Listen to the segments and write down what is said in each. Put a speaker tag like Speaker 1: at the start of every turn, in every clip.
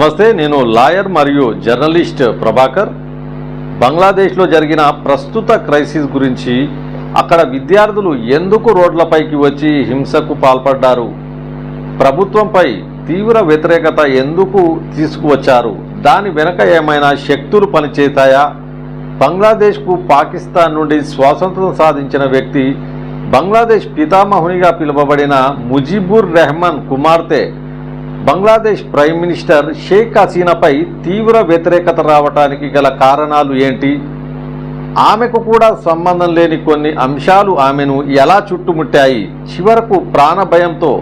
Speaker 1: నమస్తే నేను లాయర్ మరియు జర్నలిస్ట్ ప్రభాకర్. బంగ్లాదేశ్లో జరిగిన ప్రస్తుత క్రైసిస్ గురించి అక్కడ విద్యార్థులు ఎందుకు రోడ్లపైకి వచ్చి హింసకు పాల్పడ్డారు? ప్రభుత్వంపై తీవ్ర వ్యతిరేకత ఎందుకు తీసుకువచ్చారు? దాని వెనుక ఏమైనా శక్తులు పనిచేస్తాయా బంగ్లాదేశ్కు పాకిస్తాన్ నుండి స్వాతంత్రం సాధించిన వ్యక్తి బంగ్లాదేశ్ పితామహునిగా పిలువబడిన ముజిబుర్ రెహమాన్ కుమార్తె బంగ్లాదేశ్ ప్రైమ్ మినిస్టర్ షేక్ హసీనాపై తీవ్ర వ్యతిరేకత రావటానికి గల కారణాలు ఏంటి? ఆమెకు కూడా సంబంధం లేని కొన్ని అంశాలు ఆమెను ఎలా చుట్టుముట్టాయి? చివరకు ప్రాణభయంతో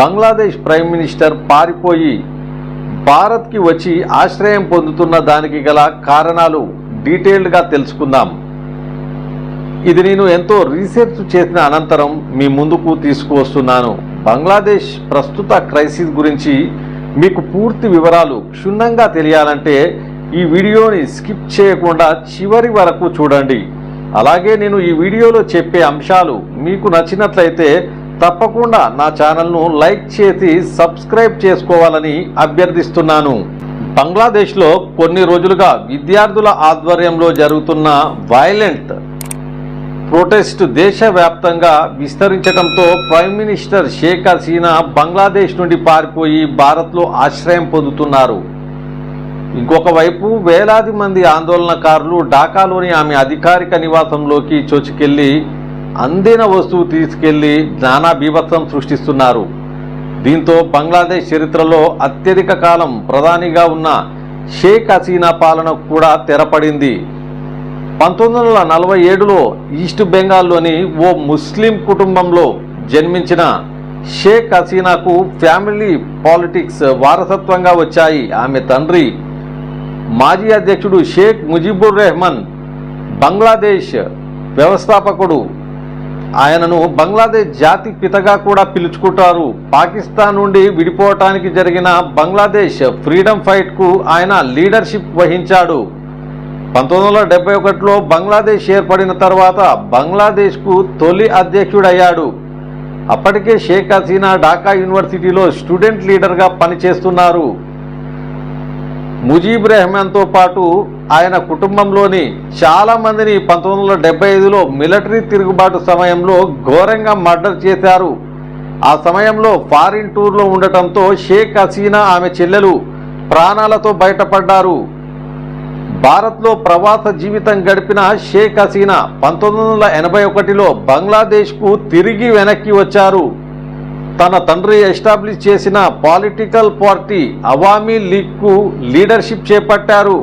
Speaker 1: బంగ్లాదేశ్ ప్రైమ్ మినిస్టర్ పారిపోయి భారత్కి వచ్చి ఆశ్రయం పొందుతున్న దానికి గల కారణాలు డీటెయిల్డ్గా తెలుసుకుందాం. ఇది నేను ఎంతో రీసెర్చ్ చేసిన అనంతరం మీ ముందుకు తీసుకువస్తున్నాను. బంగ్లాదేశ్ ప్రస్తుత క్రైసిస్ గురించి మీకు పూర్తి వివరాలు క్షుణ్ణంగా తెలియాలంటే ఈ వీడియోని స్కిప్ చేయకుండా చివరి వరకు చూడండి. అలాగే నేను ఈ వీడియోలో చెప్పే అంశాలు మీకు నచ్చినట్లయితే తప్పకుండా నా ఛానల్ను లైక్ చేసి సబ్స్క్రైబ్ చేసుకోవాలని అభ్యర్థిస్తున్నాను. బంగ్లాదేశ్లో కొన్ని రోజులుగా విద్యార్థుల ఆధ్వర్యంలో జరుగుతున్న వైలెంట్ ప్రొటెస్ట్ దేశవ్యాప్తంగా విస్తరించడంతో ప్రైమ్ మినిస్టర్ షేక్ హసీనా బంగ్లాదేశ్ నుండి పారిపోయి భారత్లో ఆశ్రయం పొందుతున్నారు. ఇంకొక వైపు వేలాది మంది ఆందోళనకారులు ఢాకాలోని ఆమె అధికారిక నివాసంలోకి చొచ్చుకెళ్ళి అందిన వస్తువు తీసుకెళ్ళి నానా బీభత్సం సృష్టిస్తున్నారు. దీంతో బంగ్లాదేశ్ చరిత్రలో అత్యధిక కాలం ప్రధానిగా ఉన్న షేక్ హసీనా పాలన కూడా తెరపడింది. పంతొమ్మిది వందల నలభై ఏడులో ఈస్ట్ బెంగాల్లోని ఓ ముస్లిం కుటుంబంలో జన్మించిన షేక్ హసీనాకు ఫ్యామిలీ పాలిటిక్స్ వారసత్వంగా వచ్చాయి. ఆమె తండ్రి మాజీ అధ్యక్షుడు షేక్ ముజిబుర్ రెహమాన్ బంగ్లాదేశ్ వ్యవస్థాపకుడు. ఆయనను బంగ్లాదేశ్ జాతి పితగా కూడా పిలుచుకుంటారు. పాకిస్తాన్ నుండి విడిపోవటానికి జరిగిన బంగ్లాదేశ్ ఫ్రీడమ్ ఫైట్కు ఆయన లీడర్షిప్ వహించాడు. పంతొమ్మిది వందల డెబ్బై ఒకటిలో బంగ్లాదేశ్ ఏర్పడిన తర్వాత బంగ్లాదేశ్కు తొలి అధ్యక్షుడయ్యాడు. అప్పటికే షేక్ హసీనా ఢాకా యూనివర్సిటీలో స్టూడెంట్ లీడర్గా పనిచేస్తున్నారు. ముజీబ్ రెహమాన్తో పాటు ఆయన కుటుంబంలోని చాలామందిని పంతొమ్మిది వందల డెబ్బై ఐదులో మిలిటరీ తిరుగుబాటు సమయంలో ఘోరంగా మర్డర్ చేశారు. ఆ సమయంలో ఫారిన్ టూర్లో ఉండటంతో షేక్ హసీనా ఆమె చెల్లెలు ప్రాణాలతో బయటపడ్డారు. భారత్లో ప్రవాస జీవితం గడిపిన షేక్ హసీనా పంతొమ్మిది వందల ఎనభై ఒకటిలో బంగ్లాదేశ్కు తిరిగి వెనక్కి వచ్చారు. తన తండ్రి ఎస్టాబ్లిష్ చేసిన పాలిటికల్ పార్టీ అవామీ లీగ్కు లీడర్షిప్ చేపట్టారు.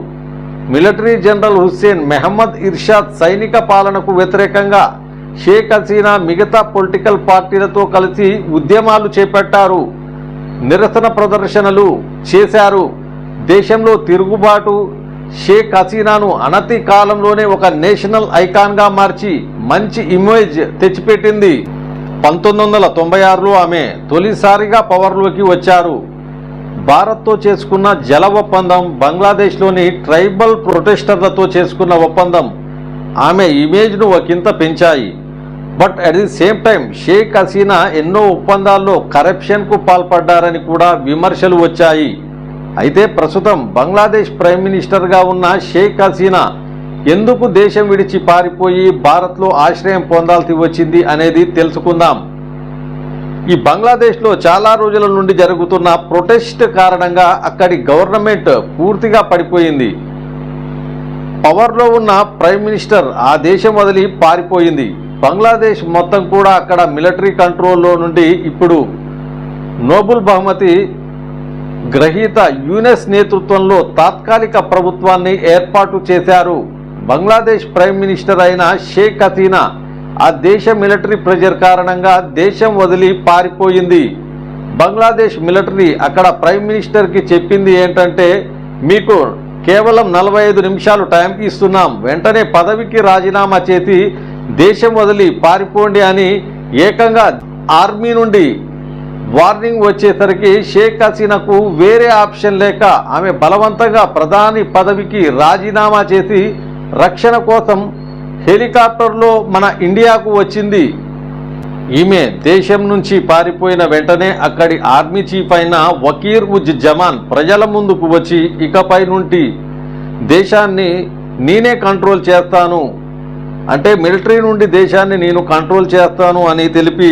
Speaker 1: మిలిటరీ జనరల్ హుస్సేన్ మెహమ్మద్ ఇర్షాద్ సైనిక పాలనకు వ్యతిరేకంగా షేక్ హసీనా మిగతా పొలిటికల్ పార్టీలతో కలిసి ఉద్యమాలు చేపట్టారు. నిరసన ప్రదర్శనలు చేశారు. దేశంలో తిరుగుబాటు షేక్ హసీనాను అనతి కాలంలోనే ఒక నేషనల్ ఐకాన్గా మార్చి మంచి ఇమేజ్ తెచ్చిపెట్టింది. పంతొమ్మిది వందల తొంభై ఆరులో ఆమె తొలిసారిగా పవర్లోకి వచ్చారు. భారత్తో చేసుకున్న జల ఒప్పందం బంగ్లాదేశ్లోని ట్రైబల్ ప్రొటెస్టర్లతో చేసుకున్న ఒప్పందం ఆమె ఇమేజ్ను ఒకంత పెంచాయి. But at the same time Sheikh Hasina ఎన్నో ఒప్పందాల్లో కరప్షన్కు పాల్పడ్డారని కూడా విమర్శలు వచ్చాయి. అయితే ప్రస్తుతం బంగ్లాదేశ్ ప్రైమ్ మినిస్టర్గా ఉన్న షేక్ హసీనా ఎందుకు దేశం విడిచి పారిపోయి భారత్లో ఆశ్రయం పొందాల్సి వచ్చింది అనేది తెలుసుకుందాం. ఈ బంగ్లాదేశ్లో చాలా రోజుల నుండి జరుగుతున్న ప్రొటెస్ట్ కారణంగా అక్కడి గవర్నమెంట్ పూర్తిగా పడిపోయింది. పవర్లో ఉన్న ప్రైమ్ మినిస్టర్ ఆ దేశం వదిలి పారిపోయింది. బంగ్లాదేశ్ మొత్తం కూడా అక్కడ మిలిటరీ కంట్రోల్లో నుండి ఇప్పుడు నోబుల్ బహుమతి గ్రహీత యునెస్ నేతృత్వంలో తాత్కాలిక ప్రభుత్వాన్ని ఏర్పాటు చేశారు. బంగ్లాదేశ్ ప్రైమ్ మినిస్టర్ అయిన షేక్ హసీనా ఆ దేశ మిలిటరీ ప్రెజర్ కారణంగా దేశం వదిలి పారిపోయింది. బంగ్లాదేశ్ మిలిటరీ అక్కడ ప్రైమ్ మినిస్టర్కి చెప్పింది ఏంటంటే మీకు కేవలం నలభై ఐదు నిమిషాలు టైం ఇస్తున్నాం. వెంటనే పదవికి రాజీనామా చేసి దేశం వదిలి పారిపోండి అని ఏకంగా ఆర్మీ నుండి వార్నింగ్ వచ్చేసరికి షేక్ హసీనాకు వేరే ఆప్షన్ లేక ఆమె బలవంతంగా ప్రధాని పదవికి రాజీనామా చేసి రక్షణ కోసం హెలికాప్టర్లో మన ఇండియాకు వచ్చింది. ఈమె దేశం నుంచి పారిపోయిన వెంటనే అక్కడి ఆర్మీ చీఫ్ అయిన వకీర్ ఉజ్ జమాన్ ప్రజల ముందుకు వచ్చి ఇకపై నుండి దేశాన్ని నేనే కంట్రోల్ చేస్తాను. అంటే మిలిటరీ నుండి దేశాన్ని నేను కంట్రోల్ చేస్తాను అని తెలిపి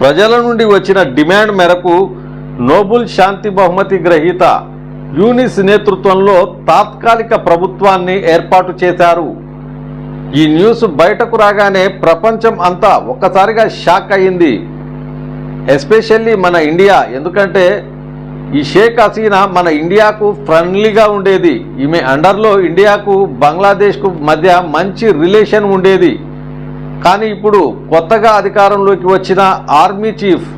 Speaker 1: ప్రజల నుండి వచ్చిన డిమాండ్ మేరకు నోబుల్ శాంతి బహుమతి గ్రహీత యూనిస్ నేతృత్వంలో తాత్కాలిక ప్రభుత్వాన్ని ఏర్పాటు చేశారు. ఈ న్యూస్ బయటకు రాగానే ప్రపంచం అంతా ఒక్కసారిగా షాక్ అయింది ఎస్పెషల్లీ మన ఇండియా ఎందుకంటే ఈ షేక్ హసీనా మన ఇండియాకు ఫ్రెండ్లీగా ఉండేది. ఈమె అండర్లో ఇండియాకు బంగ్లాదేశ్కు మధ్య మంచి రిలేషన్ ఉండేది. కానీ ఇప్పుడు కొత్తగా అధికారంలోకి వచ్చిన ఆర్మీ చీఫ్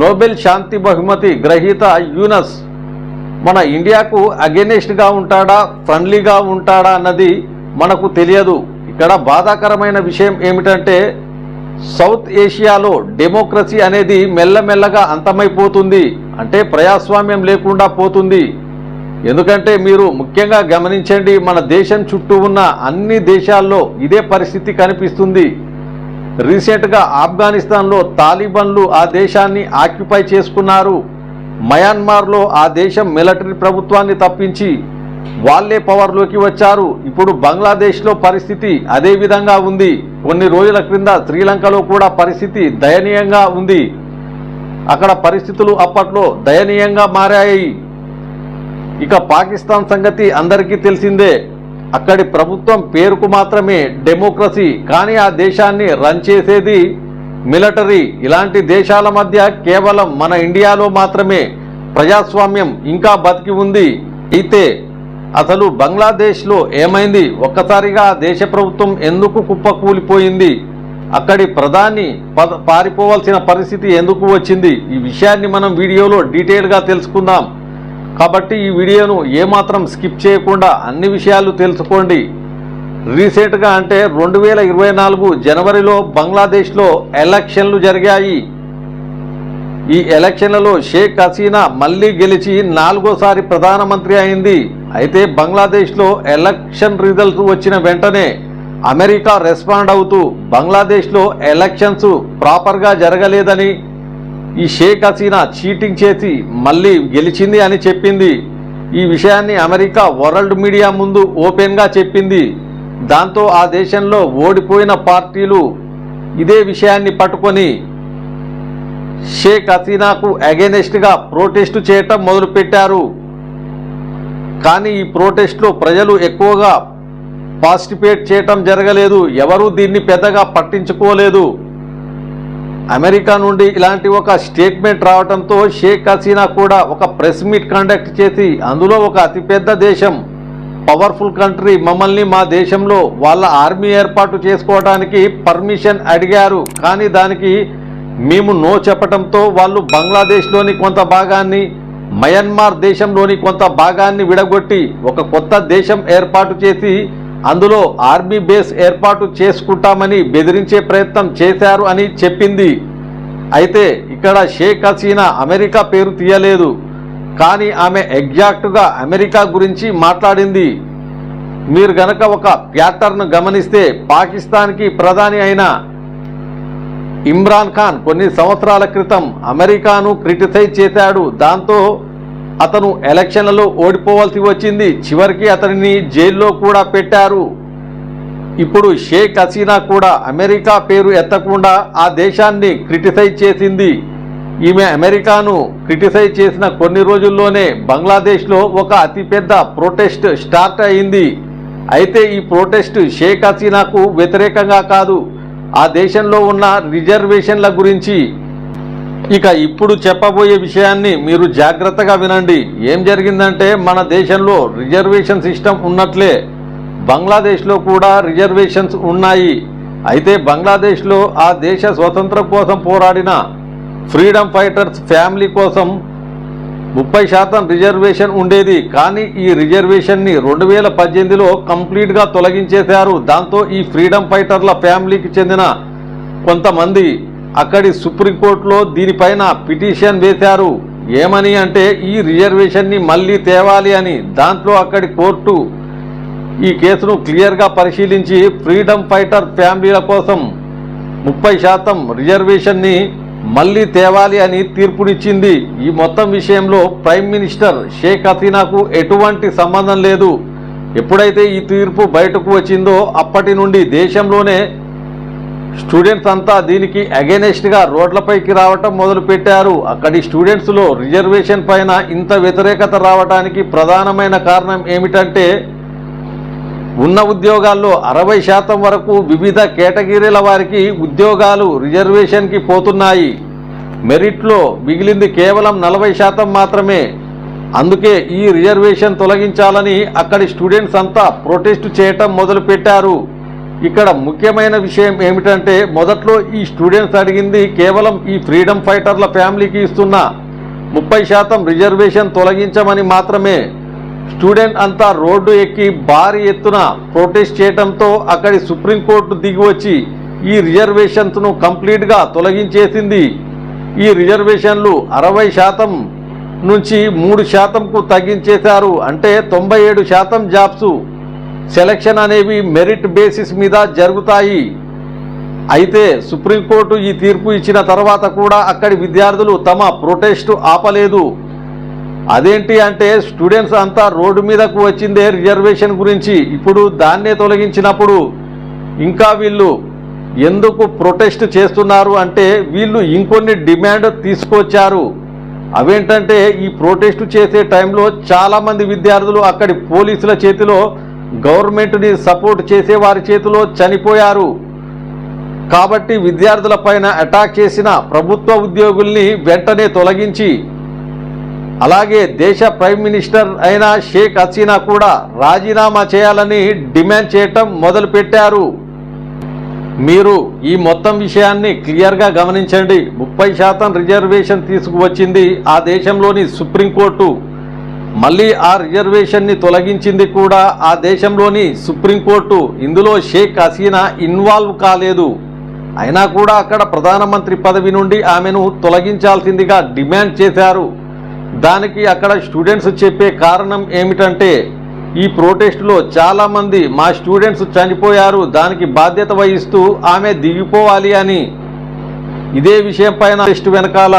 Speaker 1: నోబెల్ శాంతి బహుమతి గ్రహీత యూనస్ మన ఇండియాకు అగెనెస్ట్గా ఉంటాడా ఫ్రెండ్లీగా ఉంటాడా అన్నది మనకు తెలియదు. ఇక్కడ బాధాకరమైన విషయం ఏమిటంటే సౌత్ ఏషియాలో డెమోక్రసీ అనేది మెల్లమెల్లగా అంతమైపోతుంది. అంటే ప్రజాస్వామ్యం లేకుండా పోతుంది. ఎందుకంటే మీరు ముఖ్యంగా గమనించండి మన దేశం చుట్టూ ఉన్న అన్ని దేశాల్లో ఇదే పరిస్థితి కనిపిస్తుంది. రీసెంట్గా ఆఫ్ఘనిస్తాన్లో తాలిబన్లు ఆ దేశాన్ని ఆక్యుపై చేసుకున్నారు. మయన్మార్లో ఆ దేశం మిలిటరీ ప్రభుత్వాన్ని తప్పించి వాళ్ళే పవర్లోకి వచ్చారు. ఇప్పుడు బంగ్లాదేశ్లో పరిస్థితి అదే విధంగా ఉంది. కొన్ని రోజుల క్రింద శ్రీలంకలో కూడా పరిస్థితి దయనీయంగా ఉంది. అక్కడ పరిస్థితులు అప్పట్లో దయనీయంగా మారాయి. ఇక పాకిస్తాన్ సంగతి అందరికీ తెలిసిందే. అక్కడి ప్రభుత్వం పేరుకు మాత్రమే డెమోక్రసీ కానీ ఆ దేశాన్ని రన్ చేసేది మిలిటరీ. ఇలాంటి దేశాల మధ్య కేవలం మన ఇండియాలో మాత్రమే ప్రజాస్వామ్యం ఇంకా బతికి ఉంది. అయితే అసలు బంగ్లాదేశ్లో ఏమైంది? ఒక్కసారిగా దేశ ప్రభుత్వం ఎందుకు కుప్పకూలిపోయింది? అక్కడి ప్రధాని పారిపోవాల్సిన పరిస్థితి ఎందుకు వచ్చింది? ఈ విషయాన్ని మనం వీడియోలో డీటెయిల్గా తెలుసుకుందాం. కాబట్టి ఈ వీడియోను ఏమాత్రం స్కిప్ చేయకుండా అన్ని విషయాలు తెలుసుకోండి. రీసెంట్గా అంటే రెండు వేల ఇరవై నాలుగు జనవరిలో బంగ్లాదేశ్లో ఎలక్షన్లు జరిగాయి. ఈ ఎలక్షన్లలో షేక్ హసీనా మళ్ళీ గెలిచి నాలుగోసారి ప్రధానమంత్రి అయింది. అయితే బంగ్లాదేశ్లో ఎలక్షన్ రిజల్ట్స్ వచ్చిన వెంటనే అమెరికా రెస్పాండ్ అవుతూ బంగ్లాదేశ్లో ఎలక్షన్స్ ప్రాపర్గా జరగలేదని ఈ షేక్ హసీనా చీటింగ్ చేసి మళ్ళీ గెలిచింది అని చెప్పింది. ఈ విషయాన్ని అమెరికా వరల్డ్ మీడియా ముందు ఓపెన్గా చెప్పింది. దాంతో ఆ దేశంలో ఓడిపోయిన పార్టీలు ఇదే విషయాన్ని పట్టుకొని షేక్ హసీనాకు అగెనెస్ట్గా ప్రోటెస్టు చేయటం మొదలుపెట్టారు. కానీ ఈ ప్రోటెస్ట్లో ప్రజలు ఎక్కువగా పార్టిసిపేట్ చేయటం జరగలేదు. ఎవరూ దీన్ని పెద్దగా పట్టించుకోలేదు. అమెరికా నుండి ఇలాంటి ఒక స్టేట్మెంట్ రావడంతో షేక్ హసీనా కూడా ఒక ప్రెస్ మీట్ కండక్ట్ చేసి అందులో ఒక అతిపెద్ద దేశం పవర్ఫుల్ కంట్రీ మమ్మల్ని మా దేశంలో వాళ్ళ ఆర్మీ ఏర్పాటు చేసుకోవడానికి పర్మిషన్ అడిగారు. కానీ దానికి మేము నో చెప్పటంతో వాళ్ళు బంగ్లాదేశ్లోని కొంత భాగాన్ని మయన్మార్ దేశంలోని కొంత భాగాన్ని విడగొట్టి ఒక కొత్త దేశం ఏర్పాటు చేసి అందులో ఆర్మీ బేస్ ఏర్పాటు చేసుకుంటామని బెదిరించే ప్రయత్నం చేశారు అని చెప్పింది. అయితే ఇక్కడ షేక్ హసీనా అమెరికా పేరు తీయలేదు. కానీ ఆమె ఎగ్జాక్ట్గా అమెరికా గురించి మాట్లాడింది. మీరు గనక ఒక ప్యాటర్న్ గమనిస్తే పాకిస్తాన్కి ప్రధాని అయిన ఇమ్రాన్ ఖాన్ కొన్ని సంవత్సరాల క్రితం అమెరికాను క్రిటిసైజ్ చేశాడు. దాంతో అతను ఎలక్షన్లలో ఓడిపోవాల్సి వచ్చింది. చివరికి అతనిని జైల్లో కూడా పెట్టారు. ఇప్పుడు షేక్ హసీనా కూడా అమెరికా పేరు ఎత్తకుండా ఆ దేశాన్ని క్రిటిసైజ్ చేసింది. ఈమె అమెరికాను క్రిటిసైజ్ చేసిన కొన్ని రోజుల్లోనే బంగ్లాదేశ్లో ఒక అతిపెద్ద ప్రొటెస్ట్ స్టార్ట్ అయింది. అయితే ఈ ప్రొటెస్ట్ షేక్ హసీనాకు వ్యతిరేకంగా కాదు. ఆ దేశంలో ఉన్న రిజర్వేషన్ల గురించి ఇక ఇప్పుడు చెప్పబోయే విషయాన్ని మీరు జాగ్రత్తగా వినండి. ఏం జరిగిందంటే మన దేశంలో రిజర్వేషన్ సిస్టమ్ ఉన్నట్లే బంగ్లాదేశ్లో కూడా రిజర్వేషన్స్ ఉన్నాయి. అయితే బంగ్లాదేశ్లో ఆ దేశ స్వతంత్రం కోసం పోరాడిన ఫ్రీడమ్ ఫైటర్స్ ఫ్యామిలీ కోసం ముప్పై శాతం రిజర్వేషన్ ఉండేది. కానీ ఈ రిజర్వేషన్ని రెండు వేల పద్దెనిమిదిలో కంప్లీట్గా తొలగించేశారు. దాంతో ఈ ఫ్రీడమ్ ఫైటర్ల ఫ్యామిలీకి చెందిన కొంతమంది అక్కడి సుప్రీంకోర్టులో దీనిపైన పిటిషన్ వేశారు. ఏమని అంటే ఈ రిజర్వేషన్ని మళ్ళీ తేవాలి అని దాంట్లో అక్కడి కోర్టు ఈ కేసును క్లియర్గా పరిశీలించి ఫ్రీడమ్ ఫైటర్ ఫ్యామిలీల కోసం ముప్పై శాతం రిజర్వేషన్ని మళ్ళీ తేవాలి అని తీర్పునిచ్చింది. ఈ మొత్తం విషయంలో ప్రైమ్ మినిస్టర్ షేక్ హసీనాకు ఎటువంటి సంబంధం లేదు. ఎప్పుడైతే ఈ తీర్పు బయటకు వచ్చిందో అప్పటి నుండి దేశంలోనే స్టూడెంట్స్ అంతా దీనికి అగెనెస్ట్గా రోడ్లపైకి రావటం మొదలుపెట్టారు. అక్కడి స్టూడెంట్స్లో రిజర్వేషన్ పైన ఇంత వ్యతిరేకత రావడానికి ప్రధానమైన కారణం ఏమిటంటే ఉన్న ఉద్యోగాల్లో అరవై శాతం వరకు వివిధ కేటగిరీల వారికి ఉద్యోగాలు రిజర్వేషన్కి పోతున్నాయి. మెరిట్లో మిగిలింది కేవలం నలభై శాతం మాత్రమే. అందుకే ఈ రిజర్వేషన్ తొలగించాలని అక్కడి స్టూడెంట్స్ అంతా ప్రొటెస్ట్ చేయటం మొదలుపెట్టారు. ఇక్కడ ముఖ్యమైన విషయం ఏమిటంటే మొదట్లో ఈ స్టూడెంట్స్ అడిగింది కేవలం ఈ ఫ్రీడమ్ ఫైటర్ల ఫ్యామిలీకి ఇస్తున్న ముప్పై శాతం రిజర్వేషన్ తొలగించమని మాత్రమే స్టూడెంట్ అంతా రోడ్డు ఎక్కి భారీ ఎత్తున ప్రొటెస్ట్ చేయడంతో అక్కడి సుప్రీంకోర్టు దిగి వచ్చి ఈ రిజర్వేషన్స్ను కంప్లీట్గా తొలగించేసింది. ఈ రిజర్వేషన్లు అరవై శాతం నుంచి మూడు శాతంకు తగ్గించేశారు. అంటే తొంభై ఏడు శాతం జాబ్స్ సెలక్షన్ అనేవి మెరిట్ బేసిస్ మీద జరుగుతాయి. అయితే సుప్రీంకోర్టు ఈ తీర్పు ఇచ్చిన తర్వాత కూడా అక్కడి విద్యార్థులు తమ ప్రొటెస్ట్ ఆపలేదు. అదేంటి అంటే స్టూడెంట్స్ అంతా రోడ్డు మీదకు వచ్చిందే రిజర్వేషన్ గురించి. ఇప్పుడు దాన్నే తొలగించినప్పుడు ఇంకా వీళ్ళు ఎందుకు ప్రొటెస్ట్ చేస్తున్నారు అంటే వీళ్ళు ఇంకొన్ని డిమాండ్ తీసుకొచ్చారు. అవేంటంటే ఈ ప్రొటెస్ట్ చేసే టైంలో చాలామంది విద్యార్థులు అక్కడి పోలీసుల చేతిలో గవర్నమెంట్ని సపోర్ట్ చేసే వారి చేతిలో చనిపోయారు. కాబట్టి విద్యార్థుల పైన అటాక్ చేసిన ప్రభుత్వ ఉద్యోగుల్ని వెంటనే తొలగించి అలాగే దేశ ప్రైమ్ మినిస్టర్ అయిన షేక్ హసీనా కూడా రాజీనామా చేయాలని డిమాండ్ చేయటం మొదలుపెట్టారు. మీరు ఈ మొత్తం విషయాన్ని క్లియర్గా గమనించండి. ముప్పై శాతం రిజర్వేషన్ తీసుకువచ్చింది ఆ దేశంలోని సుప్రీంకోర్టు. మళ్ళీ ఆ రిజర్వేషన్ని తొలగించింది కూడా ఆ దేశంలోని సుప్రీంకోర్టు. ఇందులో షేక్ హసీనా ఇన్వాల్వ్ కాలేదు. అయినా కూడా అక్కడ ప్రధానమంత్రి పదవి నుండి ఆమెను తొలగించాల్సిందిగా డిమాండ్ చేశారు. దానికి అక్కడ స్టూడెంట్స్ చెప్పే కారణం ఏమిటంటే ఈ ప్రొటెస్ట్లో చాలామంది మా స్టూడెంట్స్ చనిపోయారు దానికి బాధ్యత వహిస్తూ ఆమె దిగిపోవాలి అని. ఇదే విషయం పైన టెస్ట్ వెనకాల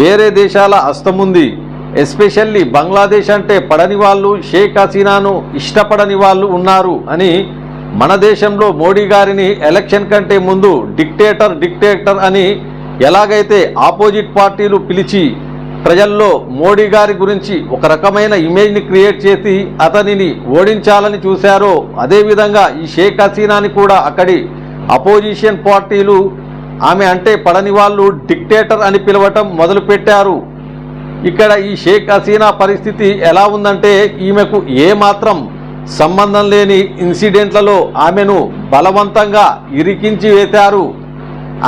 Speaker 1: వేరే దేశాల అస్తముంది ఎస్పెషల్లీ బంగ్లాదేశ్ అంటే పడని వాళ్ళు షేక్ హసీనాను ఇష్టపడని వాళ్ళు ఉన్నారు అని మన దేశంలో మోడీ గారిని ఎలక్షన్ కంటే ముందు డిక్టేటర్ డిక్టేటర్ అని ఎలాగైతే ఆపోజిట్ పార్టీలు పిలిచి ప్రజల్లో మోడీ గారి గురించి ఒక రకమైన ఇమేజ్ని క్రియేట్ చేసి అతనిని ఓడించాలని చూశారో అదేవిధంగా ఈ షేక్ హసీనాని కూడా అక్కడి అపోజిషన్ పార్టీలు ఆమె అంటే పడని వాళ్ళు డిక్టేటర్ అని పిలవటం మొదలుపెట్టారు. ఇక్కడ ఈ షేక్ హసీనా పరిస్థితి ఎలా ఉందంటే ఈమెకు ఏమాత్రం సంబంధం లేని ఇన్సిడెంట్లలో ఆమెను బలవంతంగా ఇరికించి వేశారు.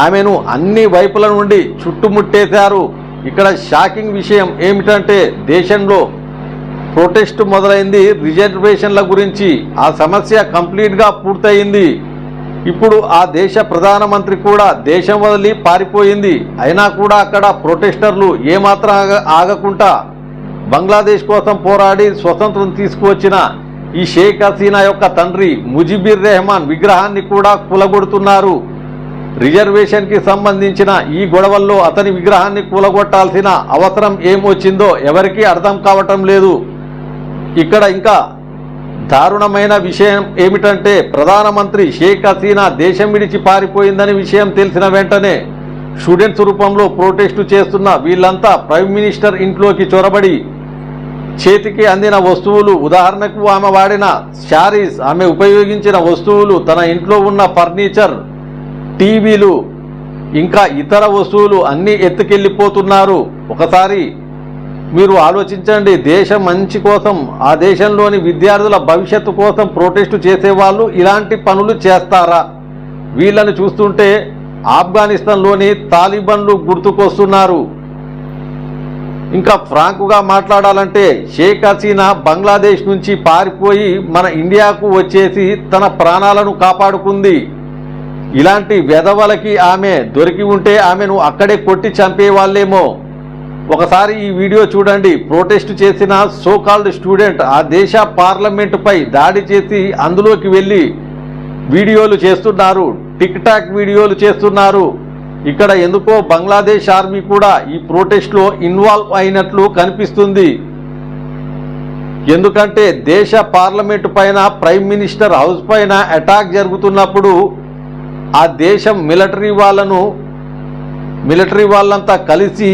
Speaker 1: ఆమెను అన్ని వైపుల నుండి చుట్టుముట్టేశారు. ఇక్కడ షాకింగ్ విషయం ఏమిటంటే దేశంలో ప్రొటెస్ట్ మొదలైంది. రిజర్వేషన్ల గురించి ఆ సమస్య కంప్లీట్గా పూర్తయింది. ఇప్పుడు ఆ దేశ ప్రధానమంత్రి కూడా దేశం వదిలి పారిపోయింది. అయినా కూడా అక్కడ ప్రొటెస్టర్లు ఏమాత్రం ఆగ ఆగకుండా బంగ్లాదేశ్ కోసం పోరాడి స్వతంత్రం తీసుకువచ్చిన ఈ షేక్ హసీనా యొక్క తండ్రి ముజిబిర్ రెహమాన్ విగ్రహాన్ని కూడా కూలగొడుతున్నారు. రిజర్వేషన్కి సంబంధించిన ఈ గొడవల్లో అతని విగ్రహాన్ని కూలగొట్టాల్సిన అవసరం ఏమొచ్చిందో ఎవరికీ అర్థం కావటం లేదు. ఇక్కడ ఇంకా దారుణమైన విషయం ఏమిటంటే ప్రధానమంత్రి షేక్ హసీనా దేశం విడిచి పారిపోయిందని విషయం తెలిసిన వెంటనే స్టూడెంట్స్ రూపంలో ప్రొటెస్టు చేస్తున్న వీళ్ళంతా ప్రైమ్ మినిస్టర్ ఇంట్లోకి చొరబడి చేతికి అందిన వస్తువులు ఉదాహరణకు ఆమె వాడిన శారీస్ ఆమె ఉపయోగించిన వస్తువులు తన ఇంట్లో ఉన్న ఫర్నిచర్ టీవీలు ఇంకా ఇతర వస్తువులు అన్నీ ఎత్తుకెళ్ళిపోతున్నారు. ఒకసారి మీరు ఆలోచించండి దేశం మంచి కోసం ఆ దేశంలోని విద్యార్థుల భవిష్యత్తు కోసం ప్రొటెస్ట్ చేసేవాళ్ళు ఇలాంటి పనులు చేస్తారా? వీళ్ళని చూస్తుంటే ఆఫ్ఘనిస్తాన్లోని తాలిబన్లు గుర్తుకొస్తున్నారు. ఇంకా ఫ్రాంకుగా మాట్లాడాలంటే షేక్ హసీనా బంగ్లాదేశ్ నుంచి పారిపోయి మన ఇండియాకు వచ్చేసి తన ప్రాణాలను కాపాడుకుంది. ఇలాంటి వెధవలకి ఆమె దొరికి ఉంటే ఆమెను అక్కడే కొట్టి చంపేవాళ్ళేమో. ఒకసారి ఈ వీడియో చూడండి. ప్రొటెస్ట్ చేసిన సోకాల్డ్ స్టూడెంట్ ఆ దేశ పార్లమెంటుపై దాడి చేసి అందులోకి వెళ్ళి వీడియోలు చేస్తున్నారు. టిక్ టాక్ వీడియోలు చేస్తున్నారు. ఇక్కడ ఎందుకో బంగ్లాదేశ్ ఆర్మీ కూడా ఈ ప్రొటెస్ట్లో ఇన్వాల్వ్ అయినట్లు కనిపిస్తుంది. ఎందుకంటే దేశ పార్లమెంటు పైన ప్రైమ్ మినిస్టర్ హౌస్ పైన అటాక్ జరుగుతున్నప్పుడు ఆ దేశం మిలిటరీ వాళ్ళను మిలిటరీ వాళ్ళంతా కలిసి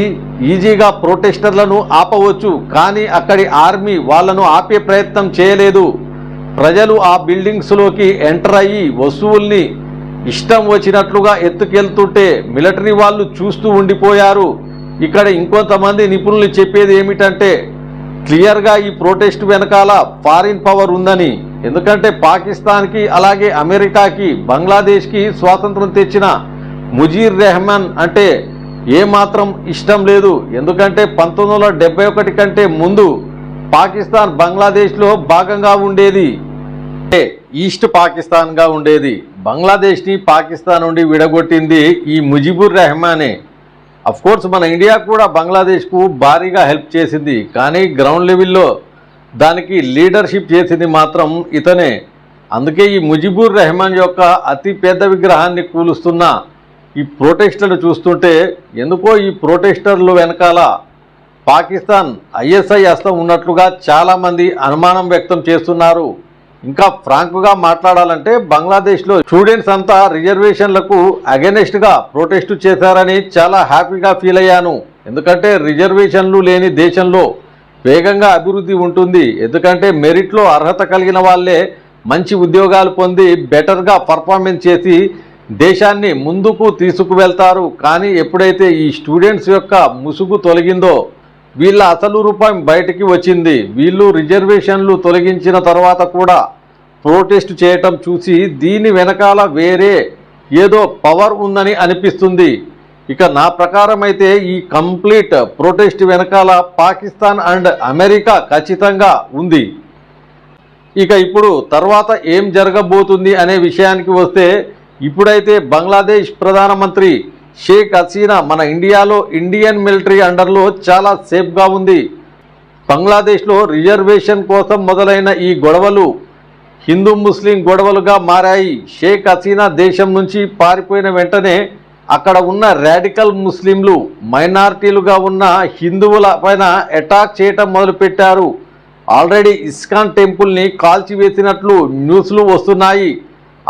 Speaker 1: ఈజీగా ప్రొటెస్టర్లను ఆపవచ్చు కానీ అక్కడి ఆర్మీ వాళ్ళను ఆపే ప్రయత్నం చేయలేదు. ప్రజలు ఆ బిల్డింగ్స్లోకి ఎంటర్ అయ్యి వస్తువుల్ని ఇష్టం వచ్చినట్లుగా ఎత్తుకెళ్తుంటే మిలిటరీ వాళ్ళు చూస్తూ ఉండిపోయారు. ఇక్కడ ఇంకొంతమంది నిపుణులు చెప్పేది ఏమిటంటే క్లియర్గా ఈ ప్రొటెస్ట్ వెనకాల ఫారిన్ పవర్ ఉందని ఎందుకంటే పాకిస్తాన్కి అలాగే అమెరికాకి బంగ్లాదేశ్కి స్వాతంత్రం తెచ్చిన ముజీర్ రెహమాన్ అంటే ఏమాత్రం ఇష్టం లేదు. ఎందుకంటే పంతొమ్మిది వందల డెబ్బై ఒకటి కంటే ముందు పాకిస్తాన్ బంగ్లాదేశ్లో భాగంగా ఉండేది. అంటే ఈస్ట్ పాకిస్తాన్గా ఉండేది. బంగ్లాదేశ్ని పాకిస్తాన్ నుండి విడగొట్టింది ఈ ముజిబుర్ రెహమానే. అఫ్ కోర్స్ మన ఇండియా కూడా బంగ్లాదేశ్కు భారీగా హెల్ప్ చేసింది. కానీ గ్రౌండ్ లెవెల్లో దానికి లీడర్షిప్ చేసింది మాత్రం ఇతనే. అందుకే ఈ ముజిబుర్ రెహమాన్ యొక్క అతి పెద్ద విగ్రహాన్ని కూలుస్తున్న ఈ ప్రొటెస్టర్లు చూస్తుంటే ఎందుకో ఈ ప్రొటెస్టర్లు వెనకాల పాకిస్తాన్ ఐఎస్ఐ హస్తం ఉన్నట్లుగా చాలామంది అనుమానం వ్యక్తం చేస్తున్నారు. ఇంకా ఫ్రాంక్గా మాట్లాడాలంటే బంగ్లాదేశ్లో స్టూడెంట్స్ అంతా రిజర్వేషన్లకు అగెనెస్ట్గా ప్రొటెస్ట్ చేశారని చాలా హ్యాపీగా ఫీల్ అయ్యాను. ఎందుకంటే రిజర్వేషన్లు లేని దేశంలో వేగంగా అభివృద్ధి ఉంటుంది. ఎందుకంటే మెరిట్లో అర్హత కలిగిన వాళ్ళే మంచి ఉద్యోగాలు పొంది బెటర్గా పర్ఫార్మెన్స్ చేసి దేశాన్ని ముందుకు తీసుకువెళ్తారు. కానీ ఎప్పుడైతే ఈ స్టూడెంట్స్ యొక్క ముసుగు తొలగిందో వీళ్ళ అసలు రూపాయం బయటికి వచ్చింది. వీళ్ళు రిజర్వేషన్లు తొలగించిన తర్వాత కూడా ప్రొటెస్ట్ చేయటం చూసి దీని వెనకాల వేరే ఏదో పవర్ ఉందని అనిపిస్తుంది. ఇక నా ప్రకారం అయితే ఈ కంప్లీట్ ప్రొటెస్ట్ వెనకాల పాకిస్తాన్ అండ్ అమెరికా ఖచ్చితంగా ఉంది. ఇక ఇప్పుడు తర్వాత ఏం జరగబోతుంది అనే విషయానికి వస్తే ఇప్పుడైతే బంగ్లాదేశ్ ప్రధానమంత్రి షేక్ హసీనా మన ఇండియాలో ఇండియన్ మిలిటరీ అండర్లో చాలా సేఫ్గా ఉంది. బంగ్లాదేశ్లో రిజర్వేషన్ కోసం మొదలైన ఈ గొడవలు హిందూ ముస్లిం గొడవలుగా మారాయి. షేక్ హసీనా దేశం నుంచి పారిపోయిన వెంటనే అక్కడ ఉన్న రాడికల్ ముస్లింలు మైనారిటీలుగా ఉన్న హిందువుల పైన అటాక్ చేయటం మొదలుపెట్టారు. ఆల్రెడీ ఇస్కాన్ టెంపుల్ని కాల్చివేసినట్లు న్యూస్లు వస్తున్నాయి.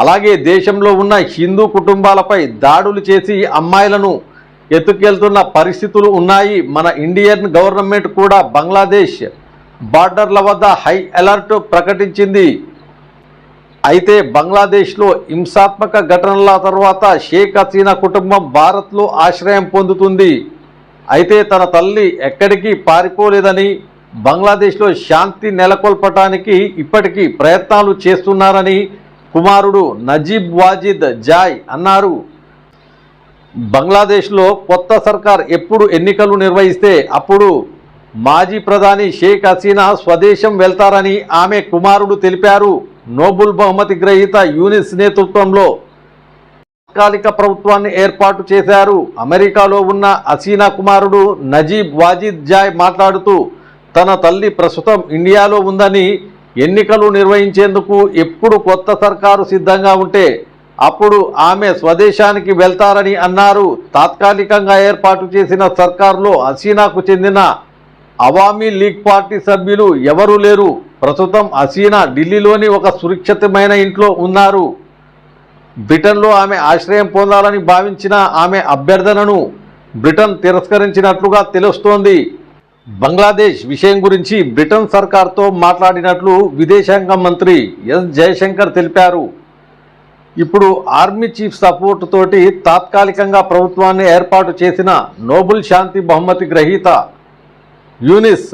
Speaker 1: అలాగే దేశంలో ఉన్న హిందూ కుటుంబాలపై దాడులు చేసి అమ్మాయిలను ఎత్తుకెళ్తున్న పరిస్థితులు ఉన్నాయి. మన ఇండియన్ గవర్నమెంట్ కూడా బంగ్లాదేశ్ బార్డర్ల వద్ద హై అలర్ట్ ప్రకటించింది. అయితే బంగ్లాదేశ్లో హింసాత్మక ఘటనల తర్వాత షేక్ హసీనా కుటుంబం భారత్లో ఆశ్రయం పొందుతుంది. అయితే తన తల్లి ఎక్కడికి పారిపోలేదని బంగ్లాదేశ్లో శాంతి నెలకొల్పటానికి ఇప్పటికీ ప్రయత్నాలు చేస్తున్నారని కుమారుడు నజీబ్ వాజిద్ జాయ్ అన్నారు. బంగ్లాదేశ్లో కొత్త సర్కార్ ఎప్పుడు ఎన్నికలు నిర్వహిస్తే అప్పుడు మాజీ ప్రధాని షేక్ హసీనా స్వదేశం వెళ్తారని ఆమె కుమారుడు తెలిపారు. నోబుల్ బహుమతి గ్రహీత యూనిస్ నేతృత్వంలో తాత్కాలిక ప్రభుత్వాన్ని ఏర్పాటు చేశారు. అమెరికాలో ఉన్న హసీనా కుమారుడు నజీబ్ వాజిద్ జాయ్ మాట్లాడుతూ తన తల్లి ప్రస్తుతం ఇండియాలో ఉందని ఎన్నికలు నిర్వహించేందుకు ఎప్పుడు కొత్త సర్కారు సిద్ధంగా ఉంటే అప్పుడు ఆమె స్వదేశానికి వెళ్తారని అన్నారు. తాత్కాలికంగా ఏర్పాటు చేసిన సర్కారులో హసీనాకు చెందిన అవామీ లీగ్ పార్టీ సభ్యులు ఎవరూ లేరు. ప్రస్తుతం హసీనా ఢిల్లీలోని ఒక సురక్షితమైన ఇంట్లో ఉన్నారు. బ్రిటన్లో ఆమె ఆశ్రయం పొందాలని భావించిన ఆమె అభ్యర్థనను బ్రిటన్ తిరస్కరించినట్లుగా తెలుస్తోంది. బంగ్లాదేశ్ విషయం గురించి బ్రిటన్ సర్కార్తో మాట్లాడినట్లు విదేశాంగ మంత్రి ఎస్ జయశంకర్ తెలిపారు. ఇప్పుడు ఆర్మీ చీఫ్ సపోర్ట్ తోటి తాత్కాలికంగా ప్రభుత్వాన్ని ఏర్పాటు చేసిన నోబుల్ శాంతి బహుమతి గ్రహీత యూనిస్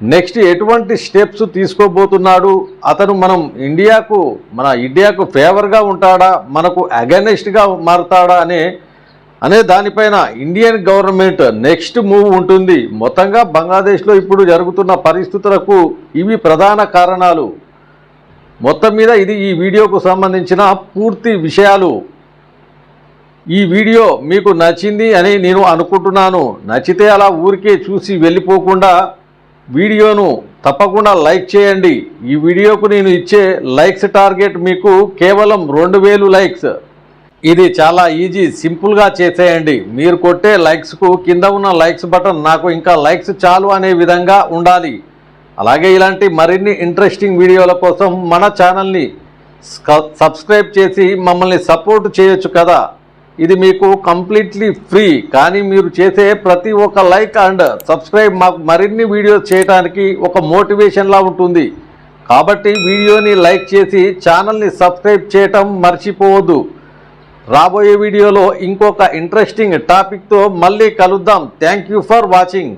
Speaker 1: నెక్స్ట్ ఎటువంటి స్టెప్స్ తీసుకోబోతున్నాడు? అతను మనం ఇండియాకు మన ఇండియాకు ఫేవర్గా ఉంటాడా? మనకు అగెనెస్ట్గా మారుతాడా? అనే అనే దానిపైన ఇండియన్ గవర్నమెంట్ నెక్స్ట్ మూవ్ ఉంటుంది. మొత్తంగా బంగ్లాదేశ్లో ఇప్పుడు జరుగుతున్న పరిస్థితులకు ఇవి ప్రధాన కారణాలు. మొత్తం మీద ఇది ఈ వీడియోకు సంబంధించిన పూర్తి విషయాలు. ఈ వీడియో మీకు నచ్చింది అని నేను అనుకుంటున్నాను. నచ్చితే అలా ఊరికే చూసి వెళ్ళిపోకుండా వీడియోను తప్పకుండా లైక్ చేయండి. ఈ వీడియోకు నేను ఇచ్చే లైక్స్ టార్గెట్ మీకు కేవలం రెండు వేలు లైక్స్. ఇది చాలా ఈజీ సింపుల్గా చేసేయండి. మీరు కొట్టే లైక్స్కు కింద ఉన్న లైక్స్ బటన్ నాకు ఇంకా లైక్స్ చాలు అనే విధంగా ఉండాలి. అలాగే ఇలాంటి మరిన్ని ఇంట్రెస్టింగ్ వీడియోల కోసం మన ఛానల్ని సబ్స్క్రైబ్ చేసి మమ్మల్ని సపోర్ట్ చేయొచ్చు కదా. ఇది మీకు కంప్లీట్లీ ఫ్రీ కానీ మీరు చేసే ప్రతి ఒక్క లైక్ అండ్ సబ్స్క్రైబ్ మాకు మరిన్ని వీడియోస్ చేయడానికి ఒక మోటివేషన్లా ఉంటుంది. కాబట్టి వీడియోని లైక్ చేసి ఛానల్ని సబ్స్క్రైబ్ చేయటం మర్చిపోవద్దు. రాబోయే వీడియోలో ఇంకొక ఇంట్రెస్టింగ్ టాపిక్తో మళ్ళీ కలుద్దాం. Thank you for watching